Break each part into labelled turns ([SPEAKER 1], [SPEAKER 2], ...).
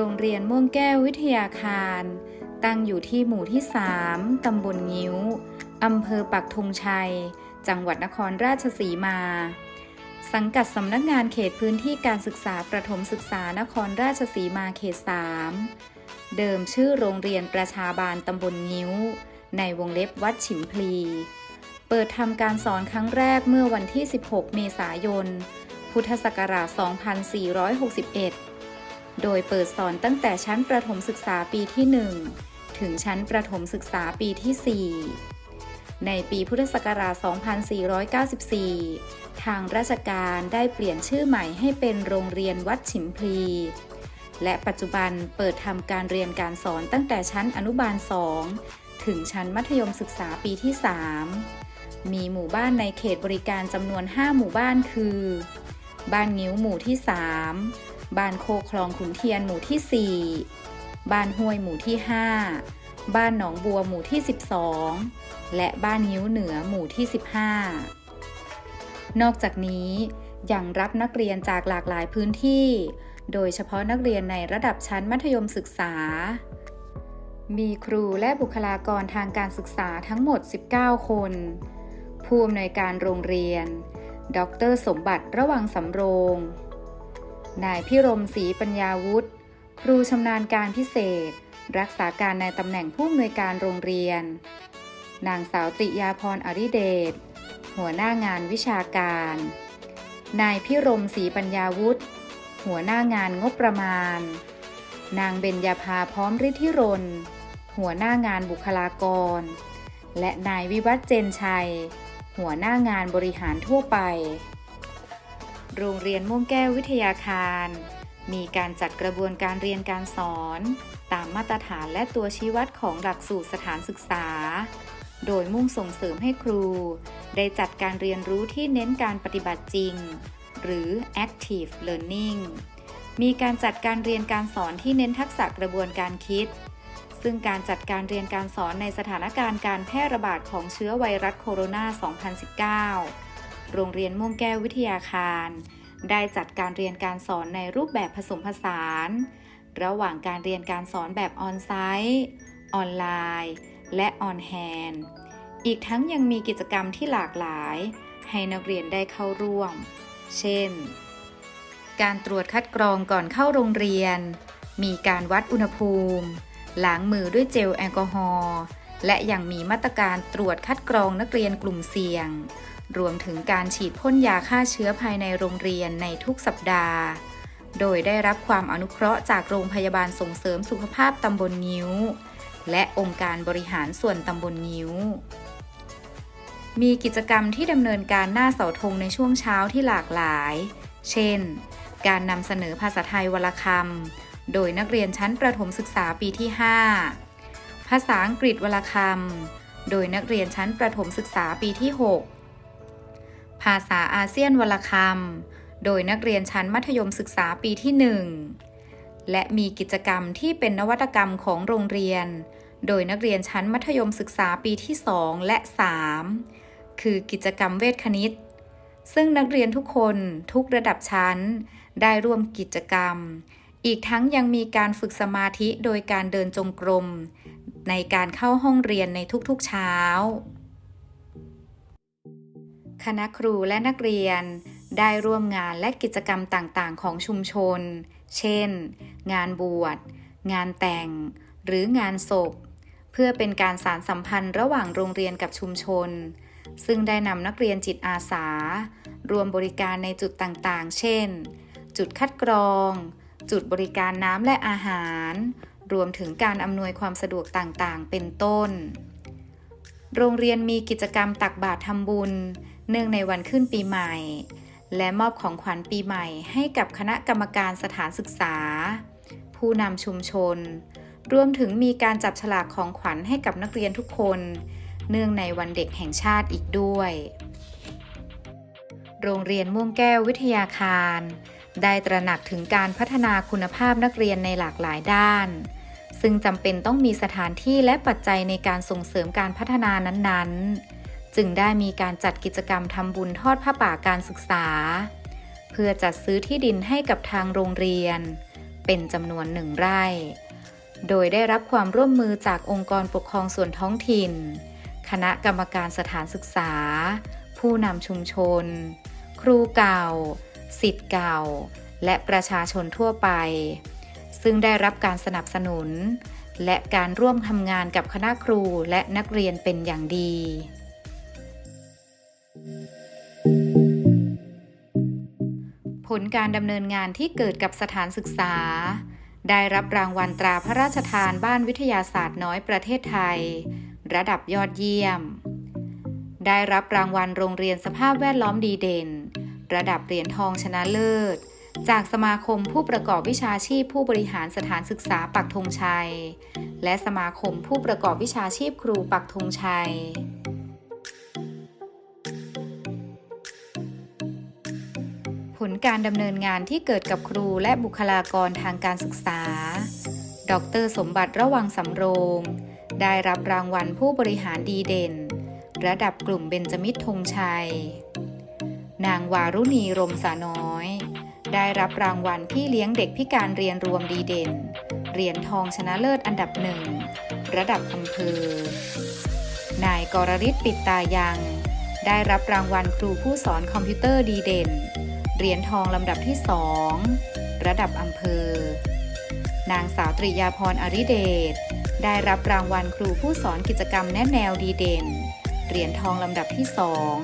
[SPEAKER 1] โรงเรียนม่วงแก้ววิทยาคาร ตั้งอยู่ที่หมู่ที่ 3 ตำบลงิ้ว อำเภอปักธงชัย จังหวัดนครราชสีมา สังกัดสำนักงานเขตพื้นที่การศึกษาประถมศึกษานครราชสีมาเขต 3 เดิมชื่อโรงเรียนประชาบาลตำบลงิ้ว ในวงเล็บวัดฉิมพลี เปิดทำการสอนครั้งแรกเมื่อวันที่ 16 เมษายน พุทธศักราช 2461 โดยเปิดสอนตั้งแต่ชั้นประถมศึกษาปีที่ 1 ถึงชั้นประถมศึกษาปีที่ 4 ในปีพุทธศักราช 2494 ทางราชการได้เปลี่ยนชื่อใหม่ให้เป็นโรงเรียนวัดฉิมพลี และปัจจุบันเปิดทำการเรียนการสอนตั้งแต่ชั้นอนุบาล 2 ถึงชั้นมัธยมศึกษาปีที่ 3 มีหมู่บ้านในเขตบริการจำนวน 5 หมู่บ้านคือ บ้านงิ้วหมู่ที่ 3 บ้านโคคลองขุนเทียนหมู่ที่ 4 บ้านห้วยหมู่ที่ 5 บ้านหนองบัวหมู่ที่ 12 และบ้านงิ้วเหนือหมู่ที่ 15 นอกจากนี้ยังรับนักเรียนจากหลากหลายพื้นที่ โดยเฉพาะนักเรียนในระดับชั้นมัธยมศึกษา มีครูและบุคลากรทางการศึกษาทั้งหมด 19 คน ผู้อำนวยการโรงเรียน ดร สมบัติระวังสำโรง นายพิรมศรีปัญญาวุฒิครูชำนาญการพิเศษ รักษาการในตำแหน่งผู้อำนวยการโรงเรียน นางสาวติยาพรอริเดชหัวหน้างานวิชาการ นายพิรมศรีปัญญาวุฒิหัวหน้างานงบประมาณ นางเบญญาภาพร้อมฤทธิรนหัวหน้างานบุคลากร และนายวิวัฒน์เจนชัย หัวหน้างานบริหารทั่วไป โรงเรียนม่วงแก้ววิทยาคาร มีการจัดกระบวนการเรียนการสอน ตามมาตรฐานและตัวชี้วัดของหลักสูตรสถานศึกษา โดยมุ่งส่งเสริมให้ครู ได้จัดการเรียนรู้ที่เน้นการปฏิบัติจริง หรือ active learning มีการจัดการเรียนการสอนที่เน้นทักษะกระบวนการคิด ซึ่งการจัดการเรียนการสอนในสถานการณ์การแพร่ระบาดของเชื้อไวรัสโคโรนา 2019 โรงเรียนม่วงแก้ววิทยาคาร ได้จัดการเรียนการสอนในรูปแบบผสมผสาน ระหว่างการเรียนการสอนแบบออนไซต์ออนไลน์ และออนแฮนด์อีกทั้งยังมีกิจกรรมที่หลากหลาย ให้นักเรียนได้เข้าร่วม เช่น การตรวจคัดกรองก่อนเข้าโรงเรียน มีการวัดอุณหภูมิ ล้างมือด้วยเจลแอลกอฮอล์และยังมีมาตรการตรวจคัดกรองนักเรียนกลุ่มเสี่ยง รวมถึงการฉีดพ่นยาฆ่าเชื้อภายในโรงเรียนในทุกสัปดาห์ โดยได้รับความอนุเคราะห์จากโรงพยาบาลส่งเสริมสุขภาพตำบลงิ้ว และองค์การบริหารส่วนตำบลงิ้ว มีกิจกรรมที่ดำเนินการหน้าเสาธงในช่วงเช้าที่หลากหลาย เช่น การนำเสนอภาษาไทยวรคำ โดยนักเรียนชั้นประถมศึกษาปีที่ 5 ภาษาอังกฤษวรคำ โดยนักเรียนชั้นประถมศึกษาปีที่ 6 ภาษาอาเซียนวรรณคำ โดยนักเรียนชั้นมัธยมศึกษาปีที่1และมีกิจกรรมที่เป็นนวัตกรรมของโรงเรียน โดยนักเรียนชั้นมัธยมศึกษาปีที่ 2 และ 3 คือกิจกรรมเวทคณิต ซึ่งนักเรียนทุกคนทุกระดับชั้น ได้ร่วมกิจกรรม อีกทั้งยังมีการฝึกสมาธิโดยการเดินจงกรม ในการเข้าห้องเรียนในทุกๆเช้า คณะครูและนักเรียน ได้ร่วมงานและกิจกรรมต่างๆ ของชุมชน เช่น งานบวช งานแต่ง หรืองานศพ เพื่อเป็นการสารสัมพันธ์ระหว่างโรงเรียนกับชุมชน ซึ่งได้นำนักเรียนจิตอาสา รวมบริการในจุดต่างๆ เช่น จุดคัดกรอง จุดบริการน้ำและอาหาร รวมถึงการอำนวยความสะดวกต่างๆ เป็นต้น โรงเรียนมีกิจกรรมตักบาตรทำบุญ เนื่องในวันขึ้นปีใหม่ และมอบของขวัญปีใหม่ให้กับคณะกรรมการสถานศึกษา ผู้นำชุมชน รวมถึงมีการจับฉลากของขวัญให้กับนักเรียนทุกคน เนื่องในวันเด็กแห่งชาติอีกด้วย โรงเรียนม่วงแก้ววิทยาคาร ได้ตระหนักถึงการพัฒนาคุณภาพนักเรียนในหลากหลายด้านซึ่งจำเป็นต้องมีสถานที่และปัจจัยในการส่งเสริมการพัฒนานั้นๆ จึงได้มีการจัดกิจกรรมทำบุญทอดผ้าป่าการศึกษา เพื่อจัดซื้อที่ดินให้กับทางโรงเรียน เป็นจำนวนหนึ่งไร่ โดยได้รับความร่วมมือจากองค์กรปกครองส่วนท้องถิ่น คณะกรรมการสถานศึกษา ผู้นำชุมชน ครูเก่า สิทธิ์เก่า และประชาชนทั่วไป ซึ่งได้รับการสนับสนุน และการร่วมทำงานกับคณะครูและนักเรียนเป็นอย่างดี ลการดำเนินงานที่เกิดกับสถานศึกษา ได้รับรางวัลตราพระราชทานบ้านวิทยาศาสตร์น้อยประเทศไทย ระดับยอดเยี่ยม ได้รับรางวัลโรงเรียนสภาพแวดล้อมดีเด่น ระดับเหรียญทองชนะเลิศ จากสมาคมผู้ประกอบวิชาชีพผู้บริหารสถานศึกษาปักธงชัย และสมาคมผู้ประกอบวิชาชีพครูปักธงชัย ผลการดำเนินงานที่เกิดกับครูและบุคลากรทางการศึกษา ดรสมบัติระวังสำโรง ได้รับรางวัลผู้บริหารดีเด่น ระดับกลุ่มเบญจมิตรธงชัย นางวารุณีรมสาน้อย ได้รับรางวัลพี่เลี้ยงเด็กพิการเรียนรวมดีเด่น เหรียญทองชนะเลิศอันดับหนึ่ง ระดับอำเภอ นายกรฤทธิ์ปิดตายัง ได้รับรางวัลครูผู้สอนคอมพิวเตอร์ดีเด่น เหรียญทองลำดับที่ 2 ระดับอำเภอ นางสาวตริยาพรอริเดช ได้รับรางวัลครูผู้สอนกิจกรรมแนะแนวดีเด่น เหรียญทองลำดับที่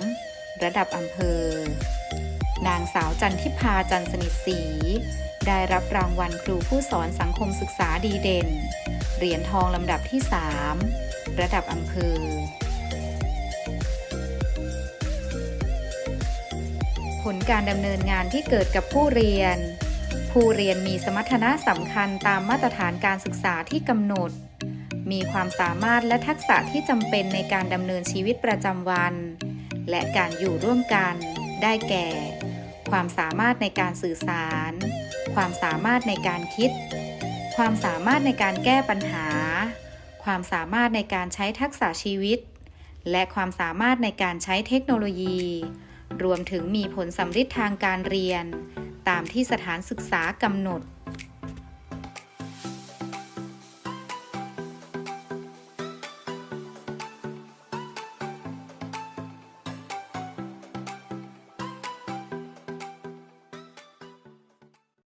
[SPEAKER 1] 2 ระดับอำเภอ นางสาวจันทิพาจันสนิทศรีได้รับรางวัลครูผู้สอนสังคมศึกษาดีเด่น เหรียญทองลำดับที่ 3 ระดับอำเภอ ผลการดำเนินงานที่เกิดกับผู้เรียน ผู้เรียนมีสมรรถนะสำคัญตามมาตรฐานการศึกษาที่กำหนด มีความสามารถและทักษะที่จำเป็นในการดำเนินชีวิตประจำวัน และการอยู่ร่วมกัน ได้แก่ ความสามารถในการสื่อสาร ความสามารถในการคิด ความสามารถในการแก้ปัญหา ความสามารถในการใช้ทักษะชีวิต และความสามารถในการใช้เทคโนโลยี รวมถึงมีผลสำฤทธิ์ทางการเรียน ตามที่สถานศึกษากำหนด